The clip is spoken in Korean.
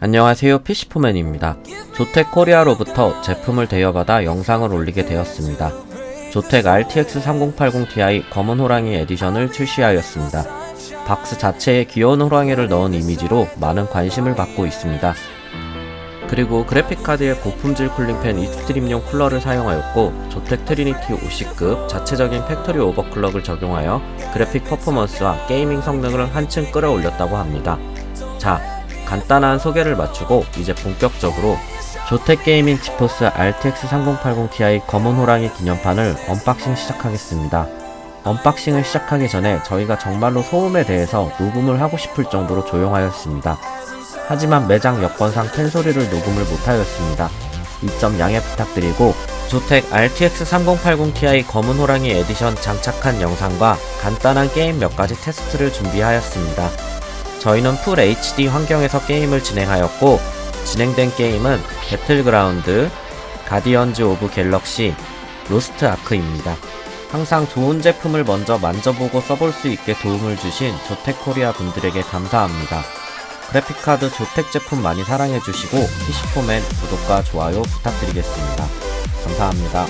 안녕하세요 피시포맨입니다. 조텍 코리아로부터 제품을 대여받아 영상을 올리게 되었습니다. 조텍 RTX 3080 Ti 검은 호랑이 에디션을 출시하였습니다. 박스 자체에 귀여운 호랑이를 넣은 이미지로 많은 관심을 받고 있습니다. 그리고 그래픽카드에 고품질 쿨링팬 익스트림용 쿨러를 사용하였고 조텍 트리니티 50급 자체적인 팩토리 오버클럭을 적용하여 그래픽 퍼포먼스와 게이밍 성능을 한층 끌어올렸다고 합니다. 자, 간단한 소개를 마치고 이제 본격적으로 조텍 게이밍 지포스 RTX 3080 Ti 검은 호랑이 기념판을 언박싱 시작하겠습니다. 언박싱을 시작하기 전에 저희가 정말로 소음에 대해서 녹음을 하고 싶을 정도로 조용하였습니다. 하지만 매장 여건상 캔 소리를 녹음을 못하였습니다. 이 점 양해 부탁드리고 조텍 RTX 3080 Ti 검은 호랑이 에디션 장착한 영상과 간단한 게임 몇 가지 테스트를 준비하였습니다. 저희는 풀 HD 환경에서 게임을 진행하였고 진행된 게임은 배틀그라운드, 가디언즈 오브 갤럭시, 로스트 아크입니다. 항상 좋은 제품을 먼저 만져보고 써볼 수 있게 도움을 주신 조텍코리아 분들에게 감사합니다. 그래픽카드 조텍 제품 많이 사랑해주시고 피시포맨 구독과 좋아요 부탁드리겠습니다. 감사합니다.